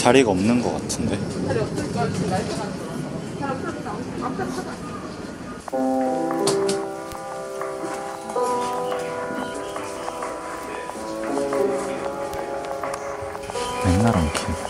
자리가 없는 것 같은데. 맨날 안 켜.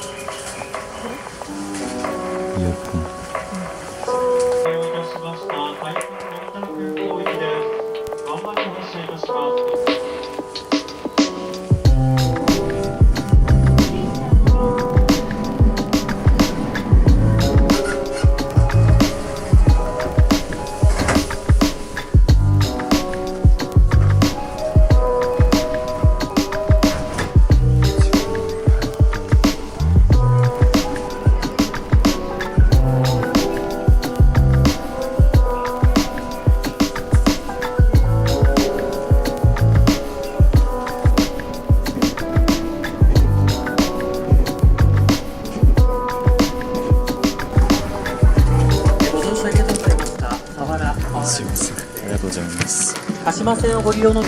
조심하세요 고리오노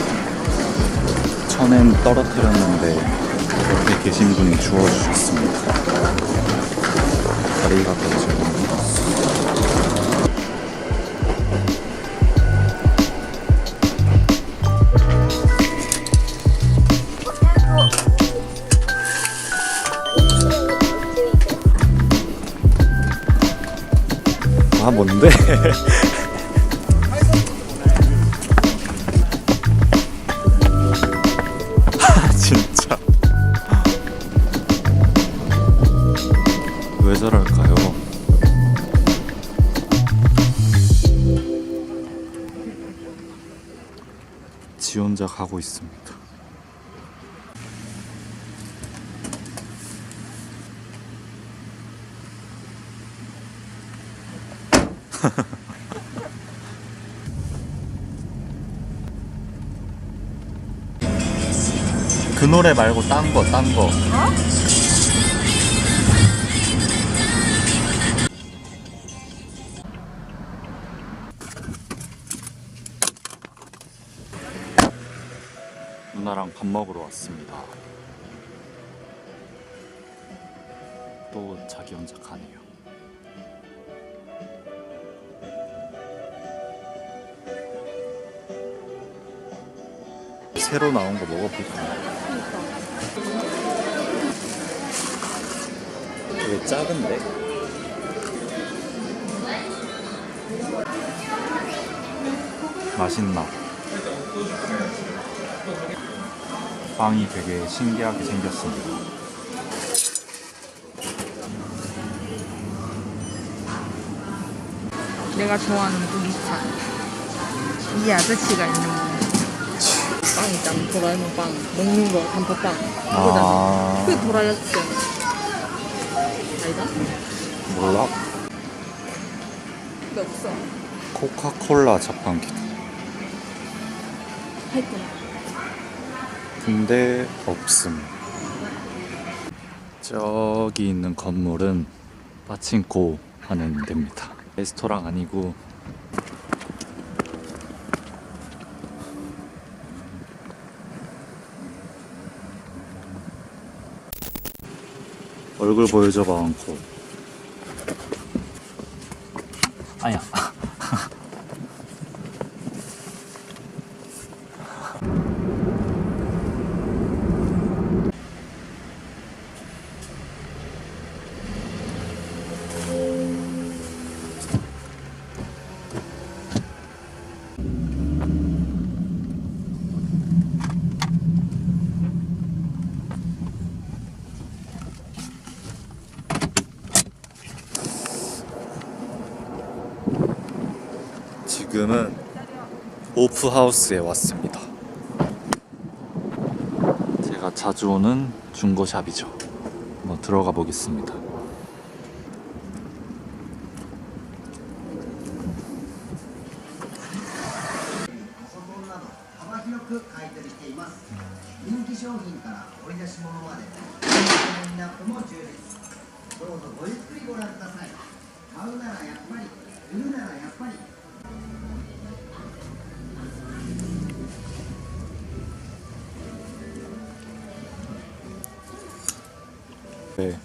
처음엔 떨어뜨렸는데 옆에 계신 분이 주워주셨습니다. 다리가 깨져 아 뭔데? 가고 있습니다. 그 노래 말고 딴 거, 딴 거. 누 밥 먹으러 왔습니다. 또 자기 혼자 가네요. 새로 나온 거 먹어볼까? 되게 작은데? 맛있나? 빵이 되게 신기하게 생겼습니다. 내가 좋아하는 고기차. 이 아저씨가 있는 빵 있잖아. 도라에몽 빵. 먹는 거, 단팥빵. 그거잖아. 아, 그 도라이였지. 아니다? 몰라. 근데 없어. 코카콜라 자판기. 했구나. 근데 없음. 저기 있는 건물은 파친코 하는 데입니다. 레스토랑 아니고 얼굴 보여줘봐 않고 아야 지금은 오프하우스에 왔습니다. 제가 자주 오는 중고샵이죠. 한번 들어가 보겠습니다. 네.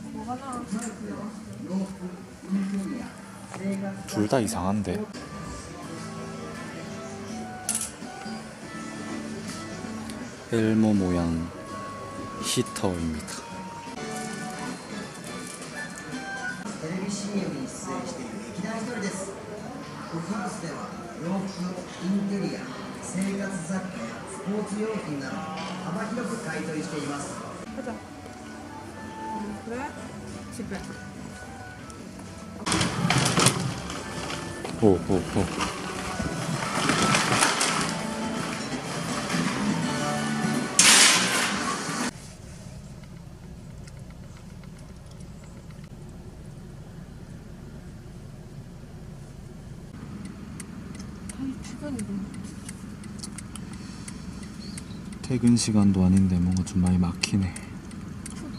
있는데 둘 다 이상한데. 엘모 모양 히터입니다. 가자. 음, 그래? 집에. 오, 오, 오. 아니 주변이 너무 퇴근 시간도 아닌데 뭔가 좀 많이 막히네.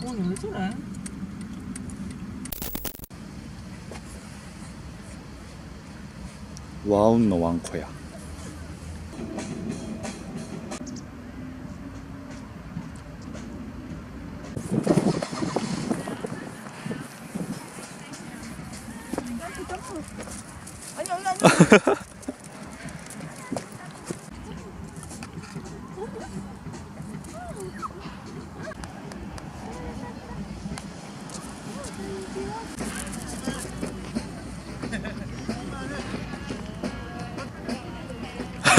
오늘 왜 저래? 와운 너 왕코야. 아니 아니 아니.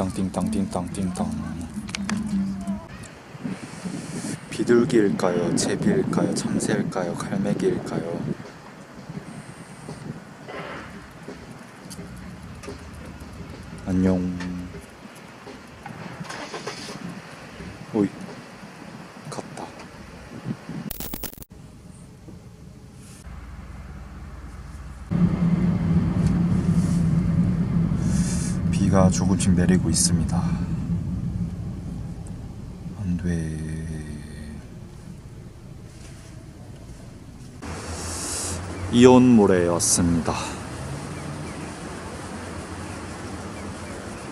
띵땅 띵땅 띵땅 띵땅. 비둘기일까요? 제비일까요? 참새일까요? 갈매기일까요? 안녕. 오이 갔다. 비가 조금씩 내리고 있습니다. 안 돼. 이온몰에 왔습니다.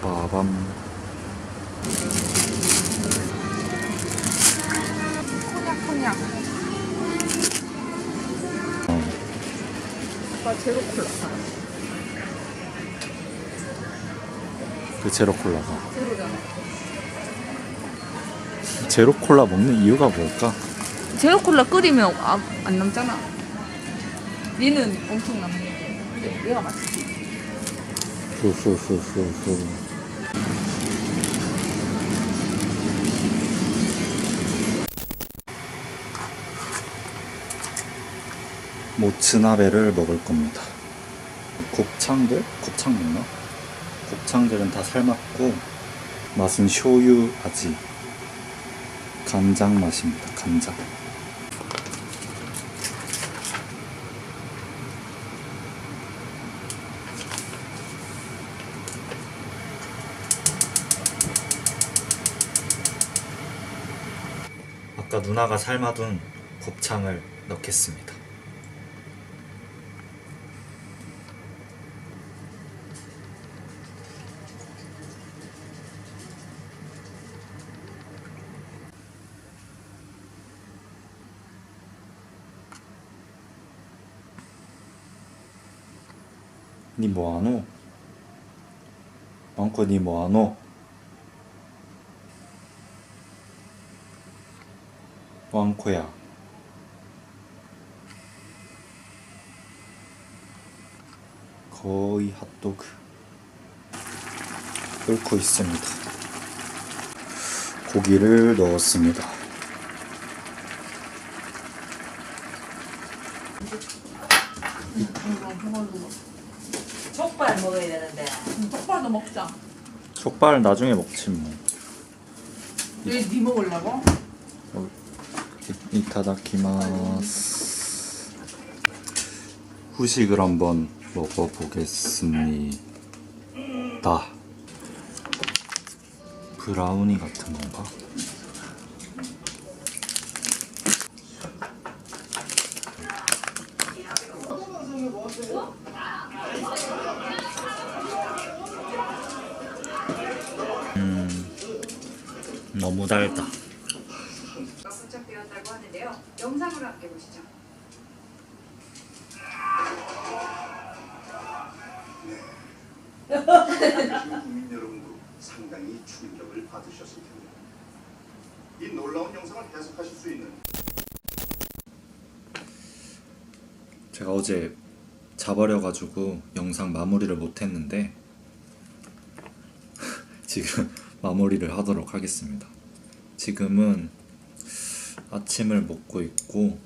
빠밤. 콘약 콘약. 어, 나 제로 콜라 그 제로 콜라가. 제로 콜라 먹는 이유가 뭘까? 제로 콜라 끓이면 아, 안 남잖아. 얘는 엄청 남네. 근데 얘가 맛있지. 후후후후후. 모츠나베를 먹을 겁니다. 곱창들? 곱창 먹나? 곱창들은 다 삶았고 맛은 쇼유 아지 간장 맛입니다. 간장. 아까 누나가 삶아둔 곱창을 넣겠습니다. 니 뭐하노? 왕꺼 니 뭐하노? 왕코야. 거의 핫도그. 끓고 있습니다. 고기를 넣었습니다 족발 먹어야 돼. 맛있다. 족발 나중에 먹지 뭐. 왜 니 먹으려고? 이타다키마스. 후식을 한번 먹어보겠습니다. 브라우니 같은 건가? 음, 너무 달다. 도착되었다고 하는데요. 영상으로 함께 보시죠. 국민 여러분도 상당히 충격을 받으셨을 텐데 이 놀라운 영상을 해석하실 수 있는 제가 어제 자버려가지고 영상 마무리를 못했는데 지금 마무리를 하도록 하겠습니다. 지금은 아침을 먹고 있고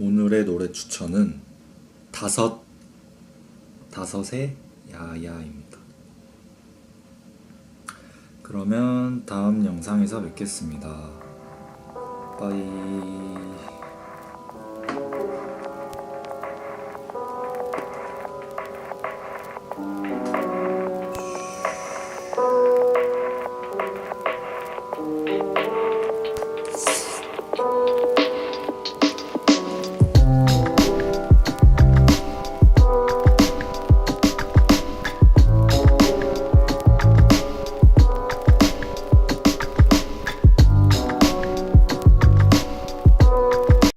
오늘의 노래 추천은 다섯 다섯의 야야입니다. 그러면 다음 영상에서 뵙겠습니다. 빠이.